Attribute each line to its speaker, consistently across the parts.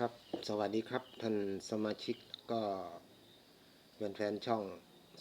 Speaker 1: ครับ สวัสดีครับ ท่านสมาชิกก็เป็นแฟนช่อง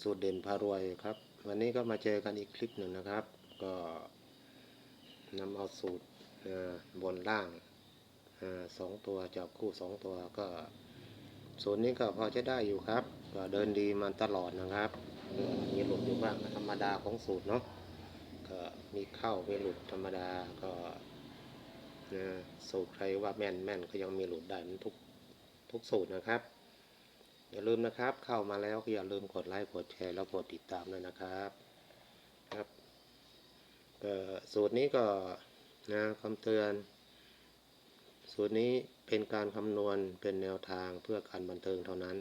Speaker 1: สูตรเด่นพารวยครับ วันนี้ก็มาเจอกันอีกคลิปหนึ่งนะครับ ก็นำเอาสูตรบนล่างอสองตัวจับคู่สองตัวก็สูตรนี้ก็พอจะได้อยู่ครับ ก็เดินดีมาตลอดนะครับมีหลุดอยู่บ้างธรรมดาของสูตรเนาะก็มีเข้ามีหลุดธรรมดาก็ นะสูตรใครว่าแม่นแม่นก็ยังมีหลุดได้มันทุกทุกสูตรนะครับ อย่าลืมนะครับ เข้ามาแล้วก็อย่าลืมกดไลค์กดแชร์แล้วกดติดตามด้วยนะครับครับสูตรนี้ก็นะคำเตือน สูตรนี้เป็นการคำนวณเป็นแนวทางเพื่อการบันเทิงเท่านั้น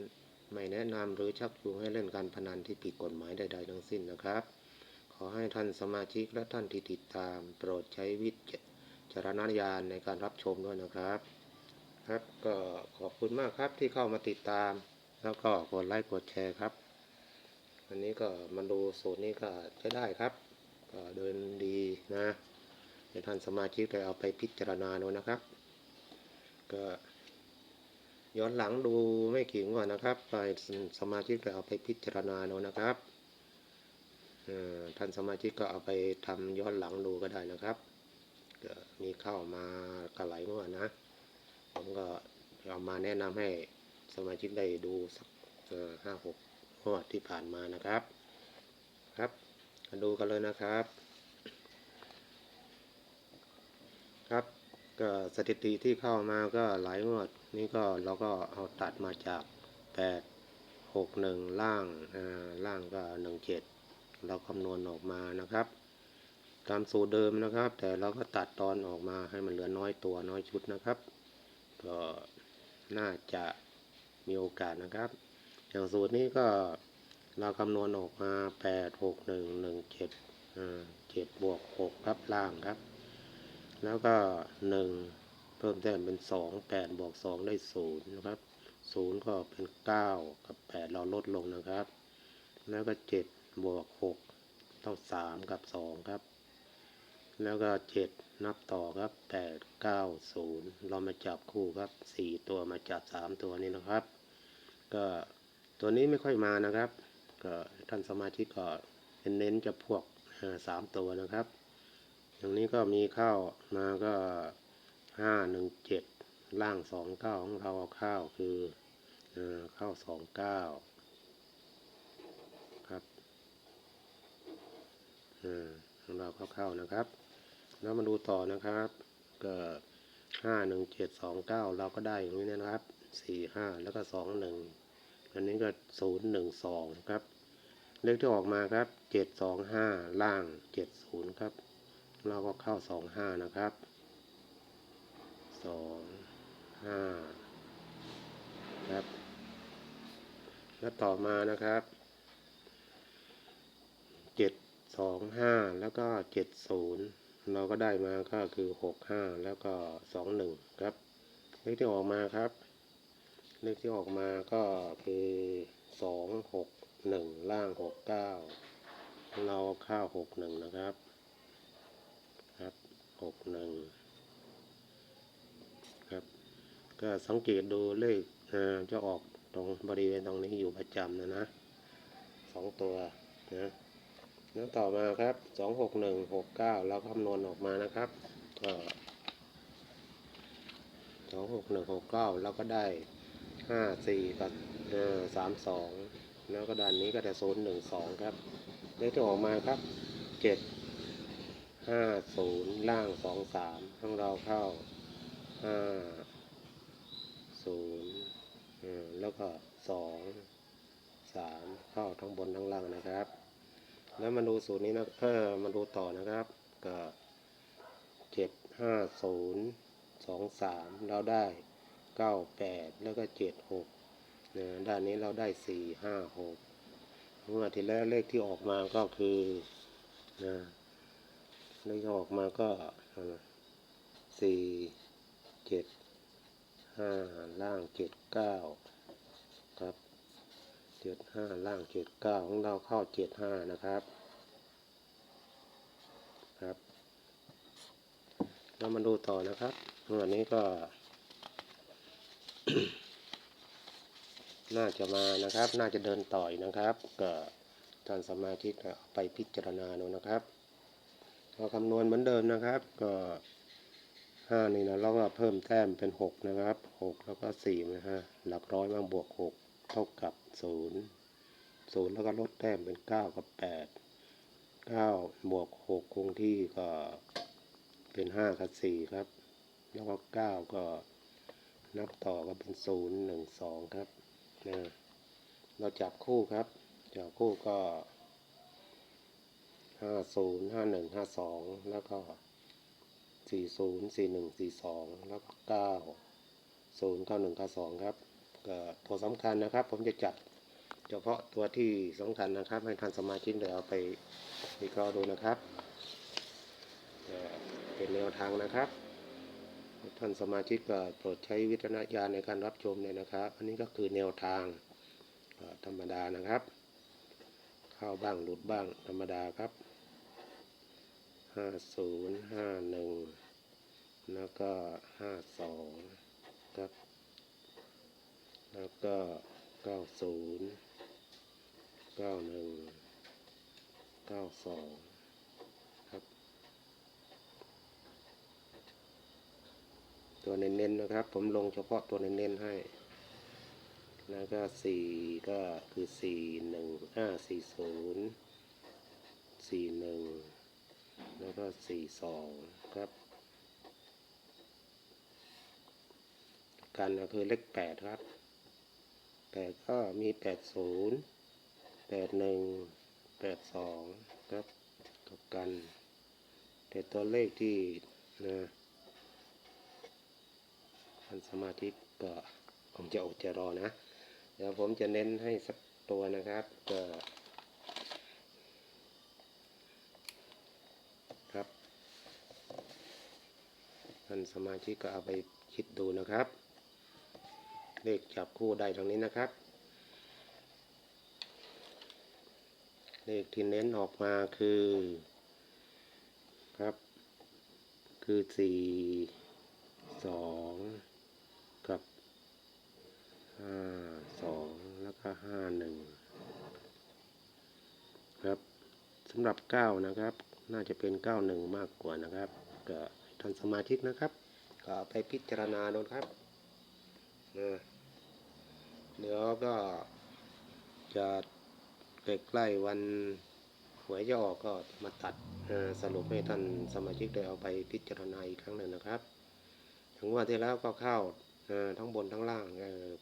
Speaker 1: ไม่แนะนำหรือชักจูงให้เล่นการพนันที่ผิดกฎหมายใดๆทั้งสิ้นนะครับ ขอให้ท่านสมาชิกและท่านที่ติดตาม โปรดใช้วิจ จารณญาณในการรับชมด้วยนะครับ ครับก็ขอบคุณมากครับที่เข้ามาติดตาม แล้วก็กดไลค์กดแชร์ครับวันนี้ก็มาดูสูตรนี้ก็ใช้ได้ครับ ก็เดินดีนะให้ท่านสมาชิกได้เอาไปพิจารณาดูนะครับ ก็ย้อนหลังดูไม่กี่งวดนะครับ ไปสมาชิกได้เอาไปพิจารณาดูนะครับอ่อท่านสมาชิกก็เอาไปทำย้อนหลังดูก็ได้นะครับ มีเข้าวมากระไหลงวดนะ ผมก็เอามาแนะนำให้สมาชิกได้ดูสักห้าหกงวดที่ผ่านมานะครับ ครับมาดูกันเลยนะครับ ครับก็สถิติที่เข้ามาก็หลายงวดนี่ก็เราก็เอาตัดมาจากแปดหกหนึ่งล่างล่างก็หนึ่งเจ็ดเราคำนวณออกมานะครับ ตามสูตรเดิมนะครับ แต่เราก็ตัดตอนออกมาให้มันเหลือน้อยตัวน้อยชุดนะครับ ก็น่าจะมีโอกาสนะครับอย่างสูตรนี้ก็เราคำนวณออกมาแปดหกหนึ่งหนึ่งเจ็ดเจ็ดบวกหกครับล่างครับ แล้วก็หนึ่งเพิ่มแต้มเป็นสองแปดบวกสองได้ศูนย์นะครับศูนย์ก็เป็นเก้ากับแปดเราลดลงนะครับ แล้วก็เจ็ดบวกหกเท่าสามกับสองครับ แล้วก็เจ็ดนับต่อครับแปดเก้าศูนย์เรามาจับคู่ครับสี่ตัวมาจับสามตัวนี้นะครับ ก็ตัวนี้ไม่ค่อยมานะครับ ก็ท่านสมาชิกก็เน้นจะพวกสามตัวนะครับ อย่างนี้ก็มีเข้ามาก็ห้าหนึ่งเจ็ดล่างสองเก้าของเราเอาข้าคือเข้าสองเก้าครับเอ่อของเราเข้าๆนะครับ แล้วมาดูต่อนะครับก็ห้าหนึ่งเจ็ดสองเก้าเราก็ได้อย่างนี้นะครับสี่ห้าแล้วก็สองหนึ่งอันนี้ก็ศูนย์หนึ่งสองครับ เลขที่ออกมาครับเจ็ดสองห้าล่างเจ็ดศูนย์ครับ เราก็เข้าสองห้านะครับสองห้าครับ แล้วต่อมานะครับเจ็ดสองห้าแล้วก็เจ็ดศูนย์ เราก็ได้มาก็คือหกห้าแล้วก็สองหนึ่งครับ เลขที่ออกมาครับ เลขที่ออกมาก็คือสองหกหนึ่งล่างหกเก้าเราข้าหกหนึ่งนะครับ ครับหกหนึ่งครับ ก็สังเกตดูเลขเจะออกตรงบริเวณตรงนี้อยู่ประจำนะนะสองตัวนะ แล้วต่อมาครับสองหกหนึ่งหกเก้าเราคำนวณออกมานะครับสองหกหนึ่งหกเก้าเราก็ได้ห้าสี่กับสามสองแล้วก็ด้านนี้ก็จะศูนย์หนึ่งสองครับเลขที่ออกมาครับเจ็ดห้าศูนย์ล่างสองสามของเราเข้าห้าศูนย์แล้วก็สองสามเข้าทั้งบนทั้งล่างนะครับ แล้วมาดูสูตรนี้นะเออมาดูต่อนะครับ ก็เจ็ดห้าศูนย์สองสามเราได้เก้าแปดแล้วก็เจ็ดหกเนี่ยด้านนี้เราได้สี่ห้าหกเมื่อที่แล้วเลขที่ออกมาก็คือนะเลขที่ออกมาก็สี่เจ็ดห้าล่างเจ็ดเก้าครับ เจ็ดห้าล่างเจ็ดเก้าของเราเข้าเจ็ดห้านะครับครับ เรามาดูต่อนะครับวันนี้ก็ น่าจะมานะครับ น่าจะเดินต่อยนะครับ ก็ท่านสมาชิกไปพิจารณาดูนะครับเราคำนวณเหมือนเดิมนะครับ ก็ห้านี่นะเราก็เพิ่มแต้มเป็นหกนะครับหกแล้วก็สี่นะฮะหลักร้อยมาบวกหกเท่ากับศูนย์ศูนย์แล้วก็ลดแต้มเป็นเก้ากับแปดเก้าบวกหกคงที่ก็เป็นห้ากับสี่ครับ แล้วก็เก้าก็นับต่อก็เป็นศูนย์หนึ่งสองครับนะเราจับคู่ครับ จับคู่ก็ห้าศูนย์ห้าหนึ่งห้าสองแล้วก็สี่ศูนย์สี่หนึ่งสี่สองแล้วก็เก้าศูนย์เก้าหนึ่งเก้าสองครับ ก็ตัวสำคัญนะครับ ผมจะจับเฉพาะตัวที่สำคัญนะครับ ให้ท่านสมาชิกเดี๋ยวเอาไปวิเคราะห์ดูนะครับเป็นแนวทางนะครับ ท่านสมาชิกก็โปรดใช้วิจารณญาณในการรับชมเลยนะครับ อันนี้ก็คือแนวทางธรรมดานะครับ เข้าบ้างหลุดบ้างธรรมดาครับห้าศูนย์ห้าหนึ่งแล้วก็ห้าสองครับ แล้วก็เก้าศูนย์เก้าหนึ่งเก้าสองครับ ตัวเน้นๆนะครับ ผมลงเฉพาะตัวเน้นๆให้ แล้วก็สี่ก็คือสี่หนึ่งห้าสี่ศูนย์สี่หนึ่งแล้วก็สี่สองครับกันก็คือเลขแปดครับ แปดก็มีแปดศูนย์แปดหนึ่งแปดสองครับกับกัน แต่ตัวเลขที่นะท่านสมาธิก็ผมจะอดจะรอนะ เดี๋ยวผมจะเน้นให้สักตัวนะครับก็ครับท่านสมาชิกก็เอาไปคิดดูนะครับ เลขจับคู่ได้ตรงนี้นะครับ เลขที่เน้นออกมาคือครับ คือสี่สองกับห้าสองแล้วก็ห้าหนึ่งครับสำหรับเก้านะครับ น่าจะเป็นเก้าหนึ่งมากกว่านะครับก็ท่านสมาชิกนะครับ ก็เอาไปพิจารณาดูครับนะ เดี๋ยวก็จะใกล้ๆวันหวยจะออกก็มาตัดสรุปให้ท่านสมาชิกได้เอาไปพิจารณาอีกครั้งหนึ่งนะครับ ถึงว่าที่แล้วก็เข้าทั้งบนทั้งล่าง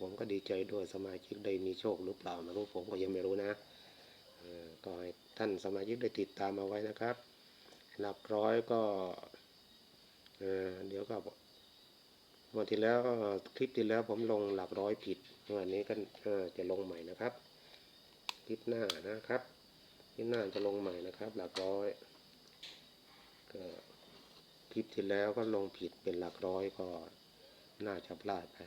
Speaker 1: ผมก็ดีใจด้วยสมาชิกได้มีโชคหรือเปล่าไม่รู้ผมก็ยังไม่รู้นะก็ให้ท่านสมาชิกได้ติดตามเอาไว้นะครับ หลักร้อยก็เดี๋ยวก็ วันที่แล้วคลิปที่แล้วผมลงหลักร้อยผิดวันนี้ก็จะลงใหม่นะครับ คลิปหน้านะครับ คลิปหน้าจะลงใหม่นะครับ หลักร้อยก็คลิปที่แล้วก็ลงผิดเป็นหลักร้อยก็น่าจะพลาดไป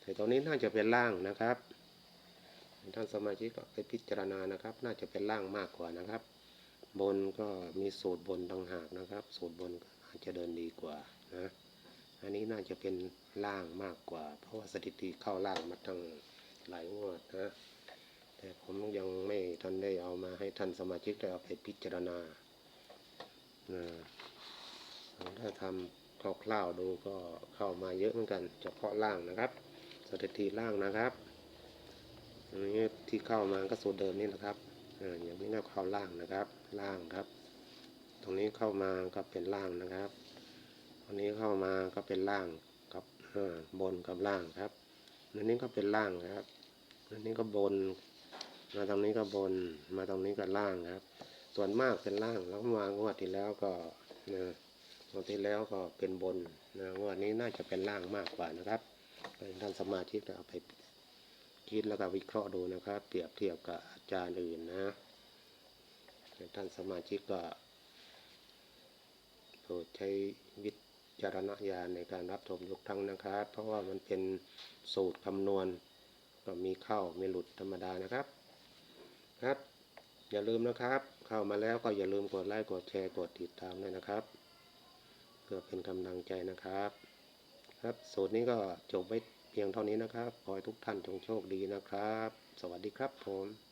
Speaker 1: แต่ตอนนี้น่าจะเป็นล่างนะครับท่านสมาชิกก็ไปพิจารณานะครับ น่าจะเป็นล่างมากกว่านะครับ บนก็มีสูตรบนต่างหากนะครับ สูตรบนก็อาจจะเดินดีกว่านะ อันนี้น่าจะเป็นล่างมากกว่า เพราะว่าสถิติเข้าล่างมาตั้งหลายงวดนะ แต่ผมยังไม่ทันได้เอามาให้ท่านสมาชิกได้เอาไปพิจารณานะถ้าทำคร่าวๆดูก็เข้ามาเยอะเหมือนกัน เฉพาะล่างนะครับ สถิติล่างนะครับอันนี้ที่เข้ามาก็สูตรเดิมนี่นะครับอ่าอย่างนี้ก็เข้าล่างนะครับ ล่างครับ ตรงนี้เข้ามาก็เป็นล่างนะครับ ตรงนี้เข้ามาก็เป็นล่างกับบนกับล่างครับอันนี้ก็เป็นล่างครับอันนี้ก็บน มาตรงนี้ก็บน มาตรงนี้ก็ล่างครับ ส่วนมากเป็นล่างแล้วมางวดที่แล้วก็นะงวดที่แล้วก็เป็นบนนะงวดนี้น่าจะเป็นล่างมากกว่านะครับท่านสมาชิกเอาไปคิดแล้วก็วิเคราะห์ดูนะครับ เปรียบเทียบกับอาจารย์อื่นนะท่านสมาชิกก็โปรดใช้วิ จารณญาณในการรับชมทุกครั้งนะครับ เพราะว่ามันเป็นสูตรคำนวณก็มีเข้ามีหลุดธรรมดานะครับครับ อย่าลืมนะครับ เข้ามาแล้วก็อย่าลืมกดไลค์กดแชร์กดติดตามด้วยนะครับเพื่อเป็นกำลังใจนะครับ ครับสูตรนี้ก็จบไว้เพียงเท่านี้นะครับขอให้ทุกท่านจงโชคดีนะครับ สวัสดีครับผม